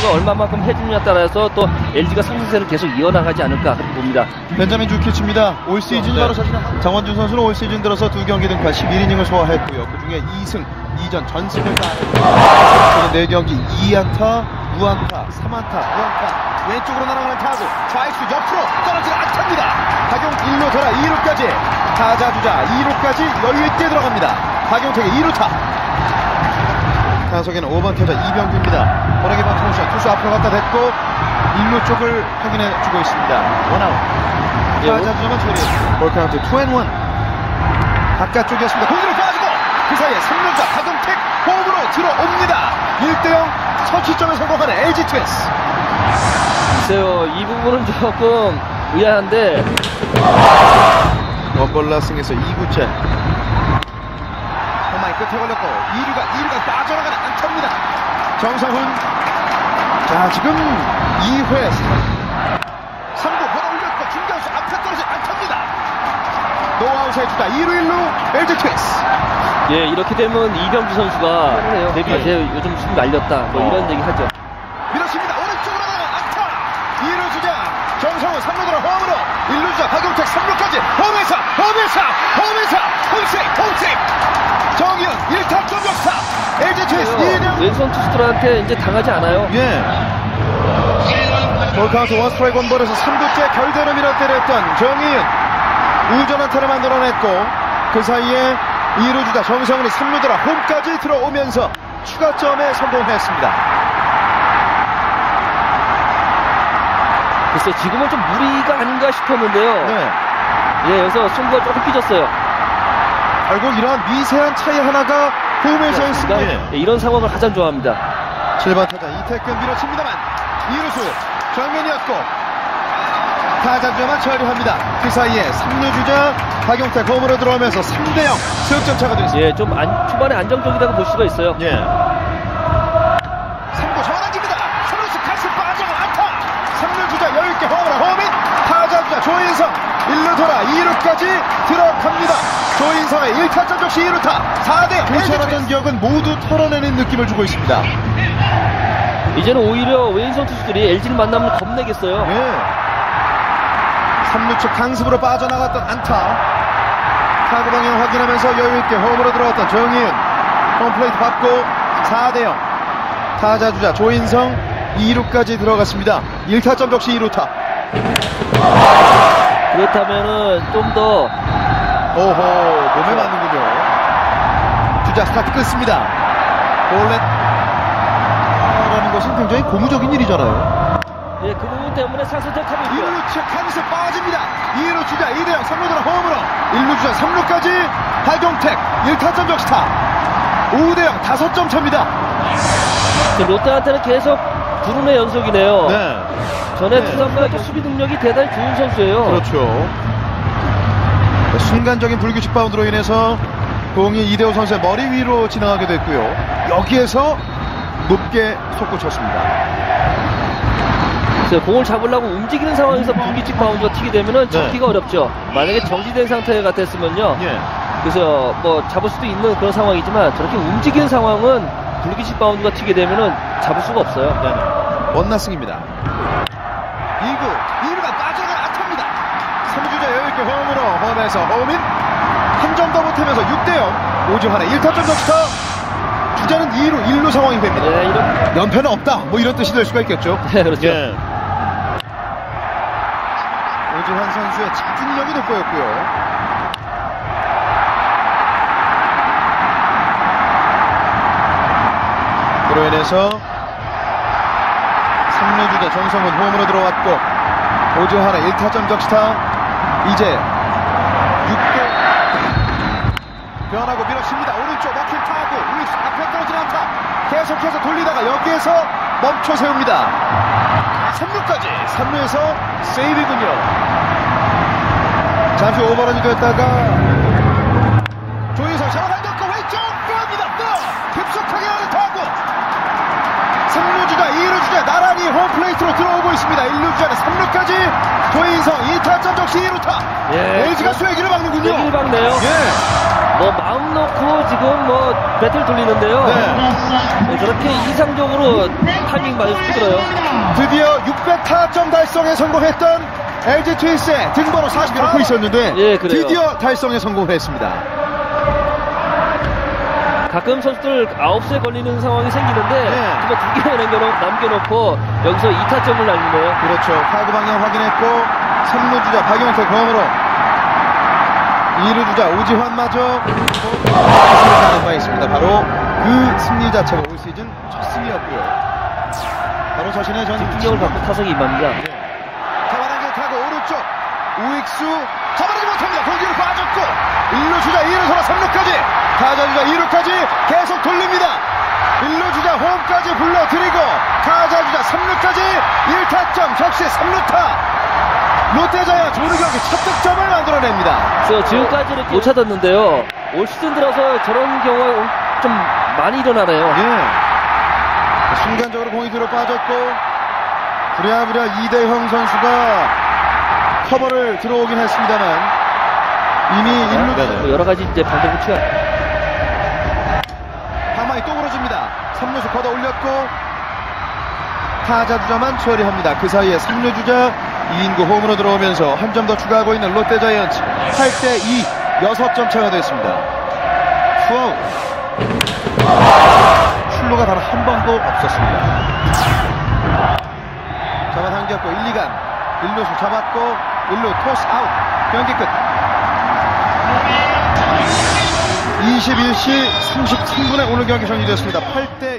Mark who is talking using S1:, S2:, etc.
S1: 선수가 얼마만큼 해주느냐에 따라서 또 LG가 상승세를 계속 이어나가지 않을까 그렇게 봅니다.
S2: 벤자민 주키치입니다. 올 시즌
S3: 네.
S2: 바로 장원준 선수는 올 시즌 들어서 두 경기 등판 11이닝을 소화했고요. 그중에 2승, 2전 전승을 다했고 4경기 2안타, 무안타, 3안타, 무안타 왼쪽으로 날아가는 타구 좌익수 옆으로 떨어지는 안타입니다. 박용 1루 돌아 2루까지 타자 주자 2루까지 여유있게 들어갑니다. 박용택의 2루타 타석에는 5번 타자 이병규입니다. 보내기 번 투수 투수 앞으로 갖다 댔고 1루 쪽을 확인해 주고 있습니다. 원아웃.
S1: 예,
S2: 타자 주자만 처리. 볼 카운트 2앤1. 바깥쪽이었습니다. 공으로 빠지고 그 사이에 3루자 박용택 홈으로 들어옵니다. 1대0 선취점에 성공하는 LG 트윈스.
S1: 글쎄요, 이 부분은 조금 의아한데
S2: 원볼 라승에서 2구째. 끝에 걸렸고 2루가 2루가 빠져나가는 안타입니다. 정성훈. 자 지금 2회 3구 보다 올렸고 중견수 앞에 떨어진 안타입니다. 노아웃에 주다 2루 1루 LG 트윈스.
S1: 예 이렇게 되면 이병주 선수가 데뷔
S2: 예.
S1: 제 요즘 숨 날렸다 뭐
S2: 어.
S1: 이런 얘기 하죠.
S2: 밀었습니다. 오른쪽으로 나가는 안타. 2루 주자 정성훈 3루 돌아 홈으로 1루 주자 박용택 3루까지 홈에서 홈에서 홈에서 홈스윙 홈스윙 정희은 1타점 역사 LG 트윈스 2대
S1: 왼손 투수들한테 이제 당하지 않아요.
S2: 예. 볼카운트 원스트라이크 원볼에서 3구째 결대로 밀어 때렸던 정희은 우전 안타를 만들어냈고 그 사이에 2루 주자 정성훈이 3루 돌아 홈까지 들어오면서 추가점에 성공했습니다.
S1: 글쎄 지금은 좀 무리가 아닌가 싶었는데요.
S2: 네.
S1: 예 여기서 승부가 조금 삐졌어요.
S2: 결국 이러한 미세한 차이 하나가 홈에서의 승리.
S1: 예, 이런 상황을 가장 좋아합니다.
S2: 7번 타자 이태근 밀어칩니다만 이루수 정면이었고 타자 주자만 처리합니다. 그 사이에 3루 주자 박용택 홈으로 들어오면서 3대0 승점 차가 됐습니다.
S1: 예, 좀 안- 초반에 안정적이라고 볼 수가 있어요.
S2: 예. 1루 돌아 2루까지 들어갑니다. 조인성의 1타점 적시 2루타 4대 도전하던 기억은 모두 털어내는 느낌을 주고 있습니다.
S1: 이제는 오히려 왼손 투수들이 LG를 만나면 겁내겠어요.
S2: 예. 3루 측 강습으로 빠져나갔던 안타. 타구 방향 확인하면서 여유있게 홈으로 들어왔던 정희은. 홈플레이트 받고 4대0. 타자 주자 조인성 2루까지 들어갔습니다. 1타점 적시 2루타.
S1: 그렇다면은 좀 더
S2: 오호, 몸에 맞는군요. 주자 스타트 끊습니다. 볼넷. 라는 것은 굉장히 고무적인 일이잖아요.
S1: 예, 그 부분 때문에 상승택하고 있고요.
S2: 1루 측 한수 빠집니다. 2루 주자 2대0 3루 들어 홈으로 1루 주자 3루까지 박용택 1타점 적시타 5대0 5점 차입니다.
S1: 그 롯데한테는 계속 두run의 연속이네요.
S2: 네.
S1: 전에
S2: 네.
S1: 두산과 이렇게 수비 능력이 대단히 좋은 선수예요.
S2: 그렇죠. 네, 순간적인 불규칙 바운드로 인해서 공이 이대호 선수의 머리 위로 지나가게 됐고요. 여기에서 높게 솟구쳤습니다.
S1: 공을 잡으려고 움직이는 상황에서 불규칙 바운드가 튀게 되면은
S2: 네.
S1: 잡기가 어렵죠. 만약에 정지된 상태 같았으면요.
S2: 예.
S1: 그래서 뭐 잡을 수도 있는 그런 상황이지만 저렇게 움직이는 상황은 불규칙 바운드가 튀게 되면은 잡을 수가 없어요.
S2: 원나승입니다. 2구, 2루가 빠져나가 안타입니다. 3주자 여유있게 홈으로 홈에서 홈인 한 점더 못하면서 6대0 오지환의 1타점 적시타 주자는 2루 1루 상황이 됩니다.
S1: 네, 이런
S2: 연패는 없다 뭐 이런 뜻이 될 수가 있겠죠.
S1: 네, 그렇죠.
S2: 예. 오지환 선수의 집중력이 돋보였고요. 그로 인해서 3루 주자 정성훈 홈으로 들어왔고 오지환의 1타점 적시타 이제 6대 변하고 밀어칩니다. 오른쪽 막힌 타구 우익수 앞에 떨어진 안타 계속해서 돌리다가 여기에서 멈춰 세웁니다. 3루까지 3루에서 세이브군요. 잠시 오버런이 됐다가 조인성 끌어갑니다. 깊숙하게 가는 타구 3루 주자 2루 주자 나란히 홈플레이트로 들어오고 오고 있습니다. 1루 주자는 3루까지 조인성 2타점 적시 2루타.
S1: 예.
S2: LG가 쐐기를 막는군요.
S1: 여기를 막네요.
S2: 예.
S1: 뭐 마음 놓고 지금 뭐 배틀 돌리는데요.
S2: 네.
S1: 네, 저렇게 이상적으로 타이밍 맞을 수 있어요.
S2: 드디어 600타점 달성에 성공했던 LG 트윈스의 등번호 40을 놓고 있었는데
S1: 예.
S2: 드디어 달성에 성공했습니다.
S1: 가끔 선수들 9수에 걸리는 상황이 생기는데
S2: 네.
S1: 정말 두 개만 남겨놓, 남겨놓고 여기서 2타점을 날리네요.
S2: 그렇죠. 타구 방향 확인했고 3루 주자 박용태 검으로 2루 주자 오지환 마저 승리하는 바 있습니다. 바로 그 승리 자체가 올 시즌 첫 승리였고요. 바로 자신의 전
S1: 집중력을 갖고 타석에 임합니다.
S2: 잡아당긴 타고 오른쪽 우익수 잡아내지 못합니다. 공기를 빠졌고 1루 주자 2루서로 3루까지 타자 주자 2루까지 계속 돌립니다. 1루 주자 홈까지 불러들이고 타자 주자 3루까지 1타점 적시 3루타 롯데자이언츠 오늘 경기 첫 득점을 만들어냅니다.
S1: 그래서 지금까지 이렇게 못 찾았는데요. 올 시즌 들어서 저런 경우가 좀 많이 일어나네요.
S2: 예. 순간적으로 공이 뒤로 빠졌고 부랴부랴 이대형 선수가 커버를 들어오긴 했습니다만 이미 1루
S1: 뭐 여러 가지 이제 방법을 취하.
S2: 부러집니다. 3루수 걷어 올렸고 타자 주자만 처리합니다. 그 사이에 3루 주자 2인구 홈으로 들어오면서 한 점 더 추가하고 있는 롯데 자이언츠 8대 2 6점 차가 됐습니다. 투아웃 출루가 단 한 번도 없었습니다. 잡아 당겼고 1, 2간 1루수 잡았고 1루 토스 아웃 경기 끝 21시 33분에 오늘 경기 정리됐습니다. 8대